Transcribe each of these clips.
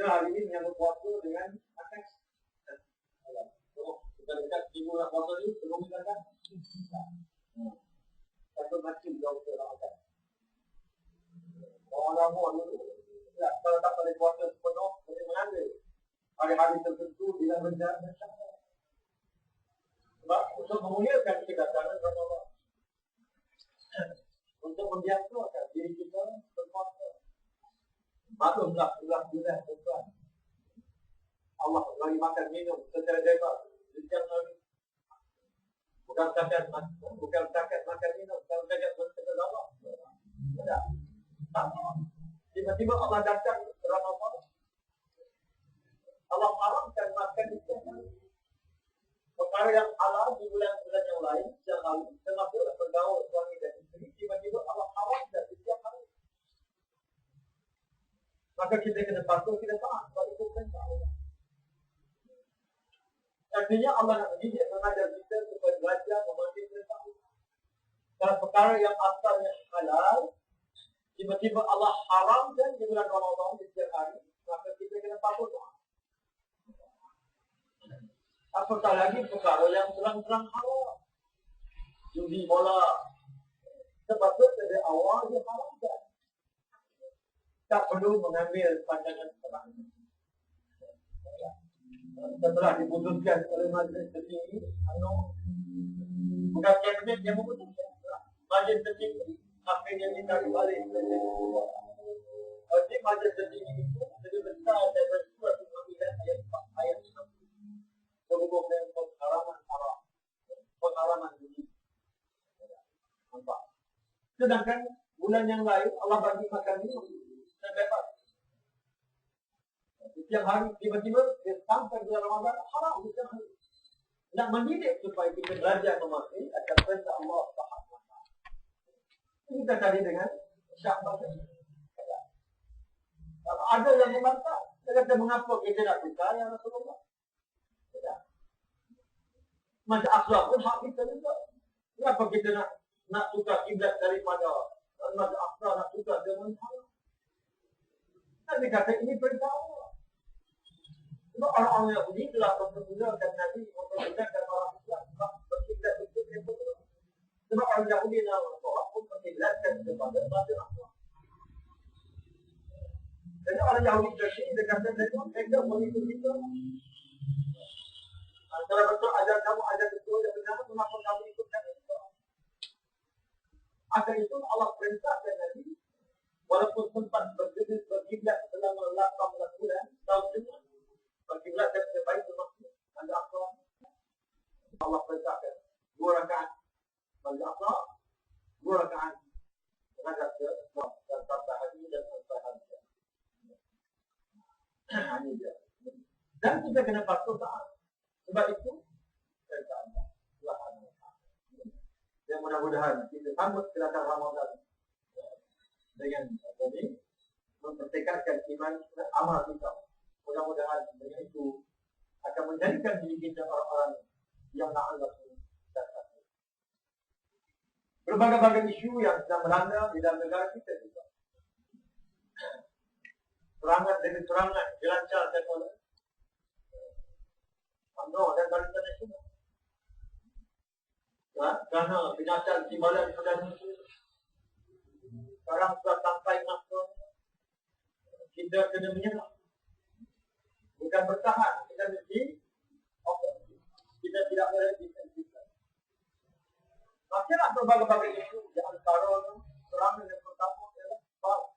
Kita hari ini menyambut puasa dengan atas. Kita dekat ibu nak puasa ni, belum kita kan? Satu macam jauh ke atas. Orang lama dulu, ya, kalau tak boleh puasa sepenuh, boleh mengambil. Hari-hari tertentu, bila berjalan, sebab untuk memuliakan kedatangan Rasulullah. Untuk membiasakan diri kita berpuasa. Maklumlah bulan bulan tuan. Allah bagi makan minum secara bebas setiap hari. Bukan setakat bukan setakat makan minum, bukan setakat bersekat Allah. Tidak. Tiba-tiba Allah datang Ramadhan. Allah haramkan makan itu. Perkara yang halal di bulan-bulan yang lain, yang lalu, termasuklah bergaul suami dan isteri, tiba-tiba Allah haramkan setiap hari. Maka kita kena patuh, kita taat pada perintah Allah. Artinya Allah nak mendidik mengajar kita supaya belajar memahami perintah Allah. Kalau perkara yang asalnya halal, tiba-tiba Allah haramkan di bulan Ramadan di setiap hari, maka kita kena patuh taat. Apatah lagi perkara yang terang-terang haram. Judi bola. Sebab itu dari awal dia haramkan tak perlu mengambil pandangan terang. Setelah diputuskan oleh majlis tertinggi, anu, bukan kabinet yang memutuskan. Majlis tertinggi, akhirnya ditarik balik. Jadi majlis tertinggi itu lebih besar daripada suatu pengambilan ayat ayat itu. Berhubung dengan pengharaman haram. Pengharaman ini. Nampak? Sedangkan bulan yang lain Allah bagi makan minum dan bebas. Setiap hari tiba-tiba dia sampai bulan Ramadan haram setiap hari. Nak mendidik supaya kita belajar memahami akan perintah Allah Subhanahu Wa Taala. Kita tadi dengan. Kalau ada yang membantah, dia kata mengapa kita nak suka ya Rasulullah? Tidak. Macam akhlak pun hak kita juga. Kenapa kita nak nak suka kiblat daripada Macam akhlak nak suka dengan haram? Nabi kata ini perintah Allah. Sebab orang-orang Yahudi telah mempergunakan Nabi mempergunakan orang Islam sebab berkiblat untuk yang betul. Sebab orang Yahudi dan orang Torah pun berkiblatkan kepada Nabi Allah. Jadi orang Yahudi tadi dia kata mereka mereka mengikut kita. Kalau betul ajar kamu ajar betul yang benar, kenapa kamu ikutkan itu? Agar itu Allah perintahkan Nabi walaupun sempat berkiblat berkiblat selama 18 bulan tahun ini berkiblat dan terbaik termasuk ada apa Allah perintahkan dua rakaat. Bagi apa dua rakaat. Terhadap ke dan tata haji dan tata haji ini dia. Dan kita kena patuh taat. Sebab itu perintah Allah yang mudah-mudahan kita sambut kedatangan Ramadan dengan apa ni mempertekadkan iman dan amal kita. Mudah-mudahan dengan itu akan menjadikan diri kita orang-orang yang nak Allah Berbagai-bagai isu yang sedang melanda di dalam negara kita juga. Serangan demi serangan dilancarkan oleh UMNO dan Barisan Nasional. Ya, kerana binatang timbalan sudah muncul sekarang sudah sampai kita kena menyerah. Bukan bertahan, kita mesti okay. kita tidak boleh kita. Masihlah berbagai-bagai isu di antara serangan yang pertama adalah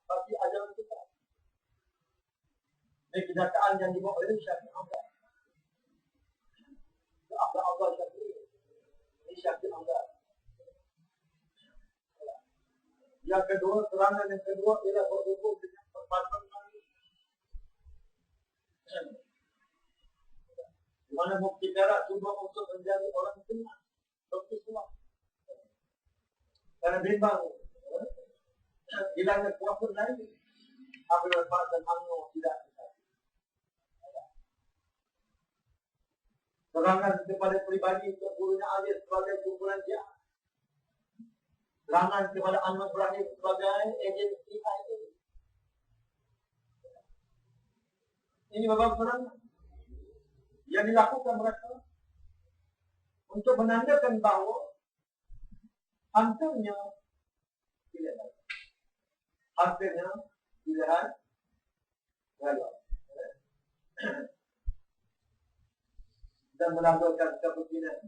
bagi ajaran kita. Ini kenyataan yang dibawa oleh Syafiq Ahmad. Apa Allah Syafiq? Ini Syafiq Ahmad. Yang kedua, serangan yang kedua ialah berhubung Mana bukti perak cuma untuk menjadi orang tenang. Bukti semua. Karena bimbang. Hilangnya puasa lain. Apabila Pak dan UMNO tidak. Serangan kepada pribadi untuk gurunya Alif sebagai kumpulan jahat serangan kepada Ahmad Ibrahim sebagai agensi CIA. Ini babak serangan. Yang dilakukan mereka untuk menandakan bahawa hancurnya pilihan. Hancurnya pilihan raya. Dan menanggalkan kepentingan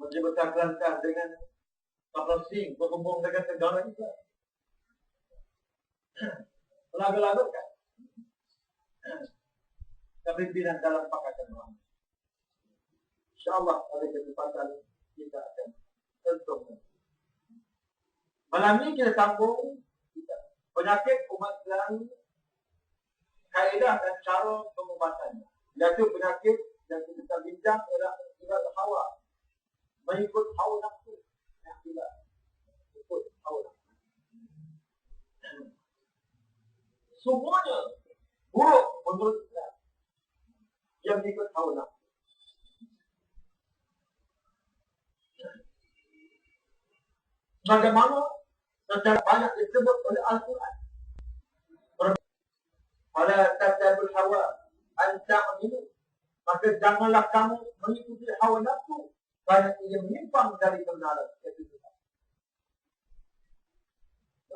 menjadi kelangkah dengan kapal sing berhubung dengan negara itu. Lagu-lagukan kepimpinan dalam pakatan Muhammad. InsyaAllah pada kesempatan kita akan tentu. Malam ini kita sambung penyakit umat Islam kaedah dan cara pengubatannya. Iaitu penyakit yang kita bincang ialah tidak hawa mengikut hawa nafsu yang ikut hawa nafsu. Semuanya buruk menurut yang ikut hawa nafsu. Bagaimana secara banyak disebut oleh Al-Quran. Pada tatabul hawa anta'amilu. Maka janganlah kamu mengikuti hawa nafsu kerana ia menyimpang dari kebenaran.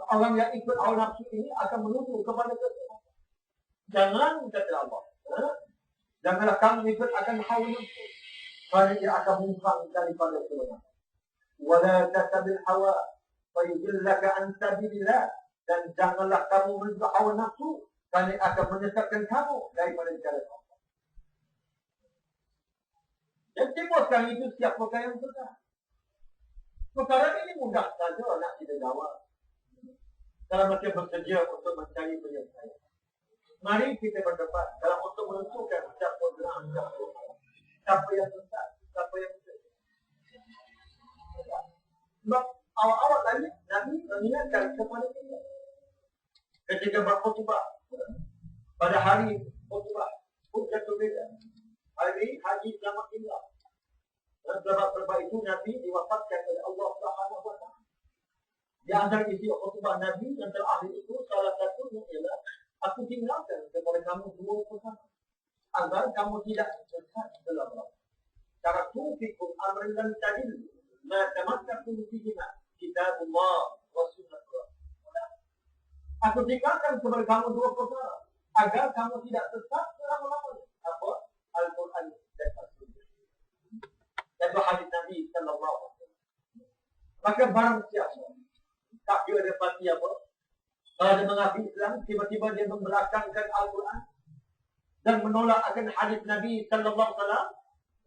Orang yang ikut hawa nafsu ini akan menuju kepada kesalahan. Jangan kata Allah. Ha? Janganlah kamu ikut akan hawa nafsu. Kerana ia akan menyimpang daripada kebenaran. Wala tatabil hawa. Fayudillaka antabillah. Dan janganlah kamu menuju hawa nafsu. Kerana akan menyesatkan kamu daripada jalan Allah. Yang timurkan itu siapa yang suka. Perkara ini mudah saja nak kita jawab. Kalau macam bersedia untuk mencari penyelesaian. Mari kita berdebat dalam untuk menentukan siapa benar, siapa siapa yang sesat, siapa yang benar. Sebab awal-awal tadi Nabi mengingatkan kepada kita ketika berkhutbah pada hari khutbah Hujjatul Bida hari haji selamat tinggal. Dan sebab-sebab itu Nabi diwafatkan oleh Allah Subhanahu taala. Di antara isi khutbah Nabi yang terakhir itu salah satunya ialah aku tinggalkan kepada kamu dua pesan agar kamu tidak sesat dalam Allah. Cara tufikum amrin dan tadil ma tamassakum fihi kita Allah wa sunnatullah. Aku tinggalkan kepada kamu dua perkara agar kamu tidak sesat dalam Allah. Apa? Al-Quran dan Al-Sunnah. Itu hadis Nabi Sallallahu Alaihi Wasallam. Maka barang siapa tak ada pasti apa? Kalau dia mengaku Islam, tiba-tiba dia membelakangkan Al-Quran dan menolak akan hadis Nabi Sallallahu Alaihi Wasallam,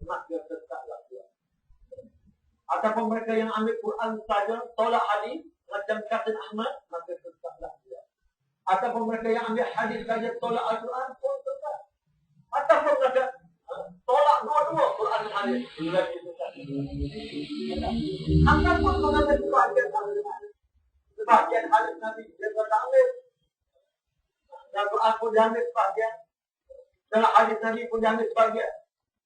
maka sesatlah dia. Ataupun mereka yang ambil Quran saja, tolak hadis, macam kata Ahmad, maka sesatlah dia. Ataupun mereka yang ambil hadis saja, tolak Al-Quran, pun sesat. Ataupun mereka tolak dua-dua Quran dan hadis. Anda pun mengambil sebahagian hadis. Sebahagian hadis Nabi tak ambil. Dan Quran pun diambil sebahagian. Dalam hadis Nabi pun diambil sebahagian.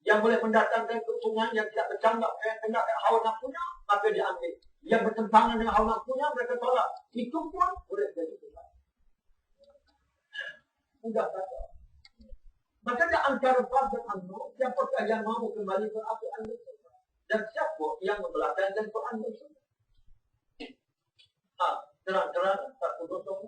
Yang boleh mendatangkan keuntungan yang tidak bercanggap dengan kendak hawa nafsunya, maka diambil. Yang bertentangan dengan hawa nafsunya, mereka tolak. Itu pun boleh jadi kesalahan. Mudah kata. Maka di antara Bab dan Amnu, siapa yang mahu kembali ke Al-Quran dan? Dan siapa yang membelakangkan Quran dan Terang-terang, tak kudusung.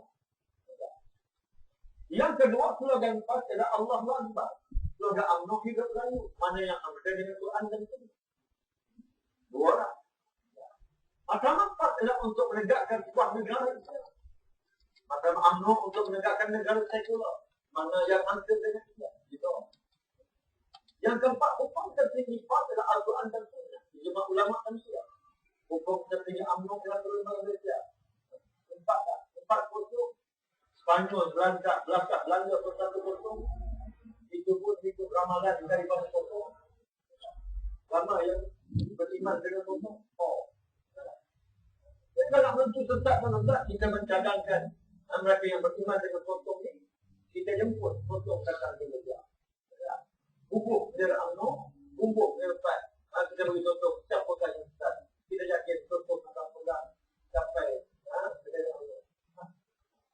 Yang kedua, slogan empat adalah Allah Akbar. Slogan Amnu hidup layu. Mana yang ada dengan Quran dan Sunnah? Dua orang. Agama empat adalah untuk menegakkan sebuah negara Islam. Agama Amnu untuk menegakkan negara sekular. Mana yang hancur dengan Islam. Gitu. Yang keempat, hukum tertinggi empat adalah Al-Quran dan Sunnah. Ijma ulama dan sunnah. Hukum tertinggi UMNO adalah turun Malaysia. Empat tak? Empat kosong. Spanyol, Belanda, Belanda, Belanda persatu kosong. Itu pun itu ramalan daripada kosong. Lama yang beriman dengan kosong. Oh. Jadi kalau mencu sesat sesat, kita mencadangkan mereka yang beriman dengan kosong ini, kita jemput kosong datang ke. Hukum dia UMNO, hukum dia lepas. Ha, kita bagi contoh, siapa kan yang sesat. Kita yakin contoh akan pegang sampai ha, kita yang Allah. Ha,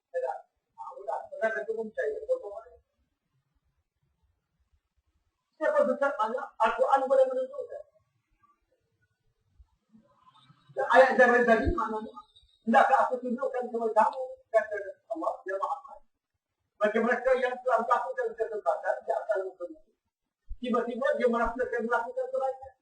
tidak. Ha, sudah. Sudah kita pun percaya. Contoh mana? Sesat mana? Al-Quran boleh menentukan. Dan ayat zaman tadi maknanya, Tidakkah aku tunjukkan kepada kamu, kata Allah, Ya Muhammad. Bagi mereka yang telah melakukan kesempatan, dia akan melakukan. Tiba-tiba dia merasakan melakukan kebaikan.